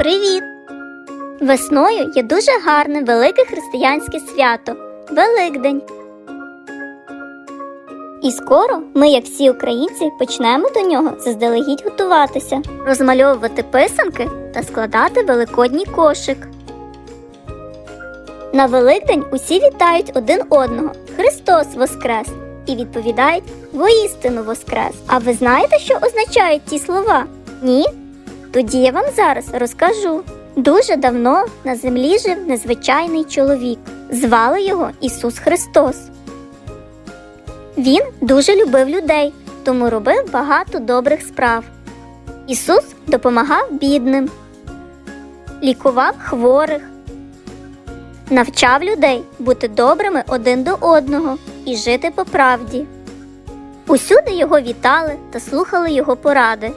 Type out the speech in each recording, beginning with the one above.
Привіт! Весною є дуже гарне велике християнське свято Великдень. І скоро ми, як всі українці, почнемо до нього заздалегідь готуватися, розмальовувати писанки та складати великодній кошик. На Великдень усі вітають один одного Христос Воскрес і відповідають воістину Воскрес. А ви знаєте, що означають ті слова? Ні? Тоді я вам зараз розкажу. Дуже давно на землі жив незвичайний чоловік. Звали його Ісус Христос. Він дуже любив людей, тому робив багато добрих справ. Ісус допомагав бідним, лікував хворих, навчав людей бути добрими один до одного і жити по правді. Усюди його вітали та слухали його поради.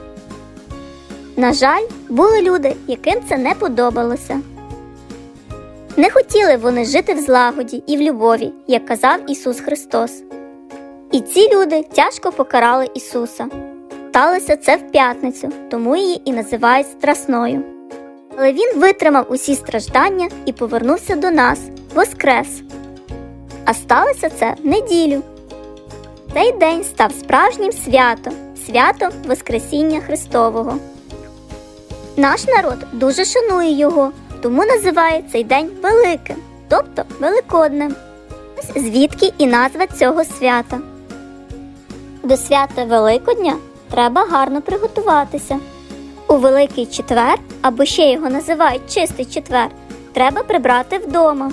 На жаль, були люди, яким це не подобалося. Не хотіли вони жити в злагоді і в любові, як казав Ісус Христос. І ці люди тяжко покарали Ісуса. Сталося це в п'ятницю, тому її і називають страсною. Але він витримав усі страждання і повернувся до нас, воскрес. А сталося це в неділю. Цей день став справжнім святом, святом Воскресіння Христового. Наш народ дуже шанує його, тому називає цей день великим, тобто великодним. Ось звідки і назва цього свята. До свята Великодня треба гарно приготуватися. У Великий четвер, або ще його називають чистий четвер, треба прибрати вдома,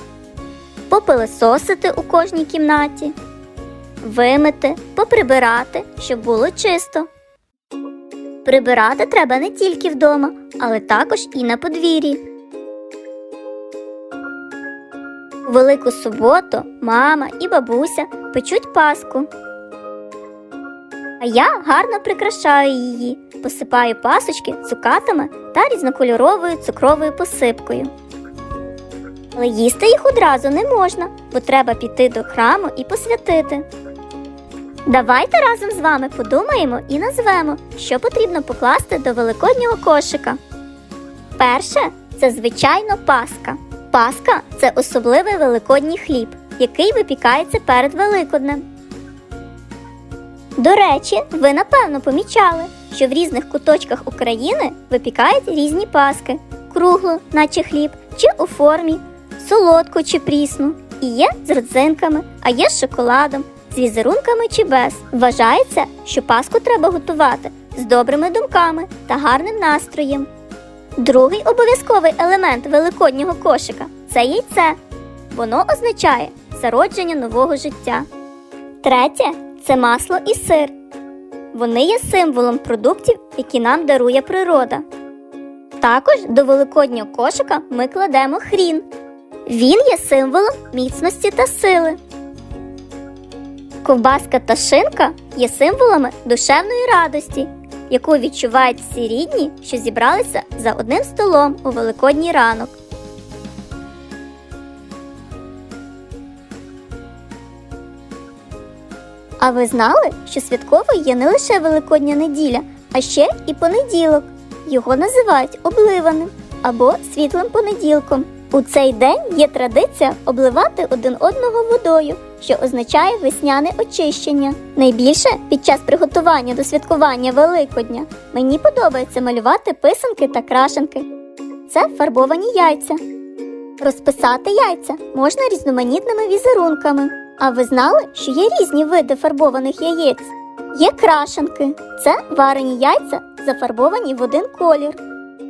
попилисосити у кожній кімнаті, вимити, поприбирати, щоб було чисто. Прибирати треба не тільки вдома, але також і на подвір'ї. У Велику суботу мама і бабуся печуть паску. А я гарно прикрашаю її, посипаю пасочки цукатами та різнокольоровою цукровою посипкою. Але їсти їх одразу не можна, бо треба піти до храму і посвятити. Давайте разом з вами подумаємо і назвемо, що потрібно покласти до великоднього кошика. Перше це звичайно паска. Паска це особливий великодній хліб, який випікається перед Великоднем. До речі, ви напевно помічали, що в різних куточках України випікають різні паски круглу, наче хліб, чи у формі, солодку чи прісну. І є з родзинками, а є з шоколадом, з візерунками чи без. Вважається, що паску треба готувати з добрими думками та гарним настроєм. Другий обов'язковий елемент великоднього кошика це яйце. Воно означає зародження нового життя. Третє це масло і сир. Вони є символом продуктів, які нам дарує природа. Також до великоднього кошика ми кладемо хрін. Він є символом міцності та сили. Ковбаска та шинка є символами душевної радості, яку відчувають всі рідні, що зібралися за одним столом у великодній ранок. А ви знали, що святковою є не лише Великодня неділя, а ще і понеділок. Його називають обливаним або світлим понеділком. У цей день є традиція обливати один одного водою, що означає весняне очищення. Найбільше під час приготування до святкування Великодня мені подобається малювати писанки та крашенки. Це фарбовані яйця. Розписати яйця можна різноманітними візерунками. А ви знали, що є різні види фарбованих яєць? Є крашенки це варені яйця, зафарбовані в один колір.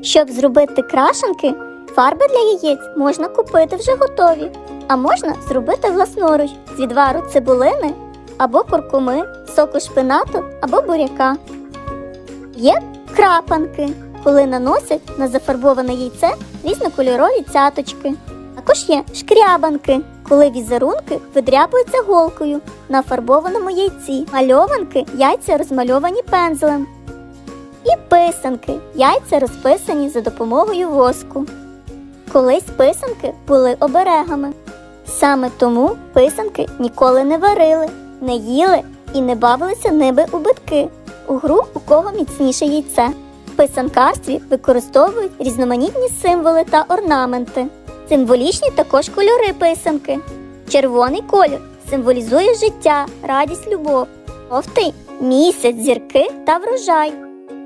Щоб зробити крашенки, фарби для яєць можна купити вже готові, а можна зробити власноруч з відвару цибулини або куркуми, соку шпинату або буряка. Є крапанки, коли наносять на зафарбоване яйце різнокольорові цяточки. Також є шкрябанки, коли візерунки видряпуються голкою на фарбованому яйці, мальованки яйця розмальовані пензлем. І писанки яйця розписані за допомогою воску. Колись писанки були оберегами. Саме тому писанки ніколи не варили, не їли і не бавилися ниби у битки у гру у кого міцніше яйце. В писанкарстві використовують різноманітні символи та орнаменти. Символічні також кольори писанки. Червоний колір символізує життя, радість, любов, жовтий місяць, зірки та врожай.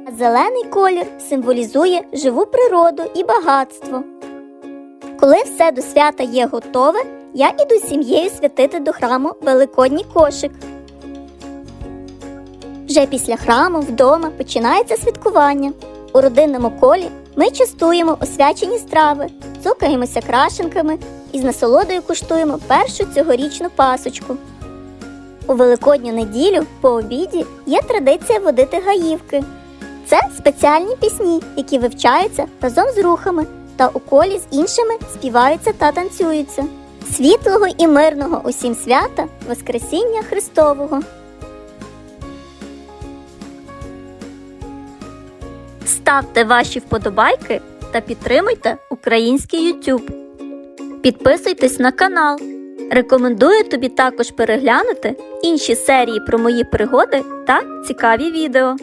А зелений колір символізує живу природу і багатство. Коли все до свята є готове, я іду з сім'єю святити до храму великодній кошик. Вже після храму вдома починається святкування. У родинному колі ми частуємо освячені страви, цукаємося крашенками і з насолодою куштуємо першу цьогорічну пасочку. У великодню неділю по обіді є традиція водити гаївки. Це спеціальні пісні, які вивчаються разом з рухами та у колі з іншими співаються та танцюються. Світлого і мирного усім свята Воскресіння Христового! Ставте ваші вподобайки та підтримуйте український YouTube. Підписуйтесь на канал. Рекомендую тобі також переглянути інші серії про мої пригоди та цікаві відео.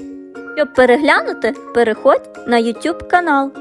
Щоб переглянути, переходь на YouTube канал.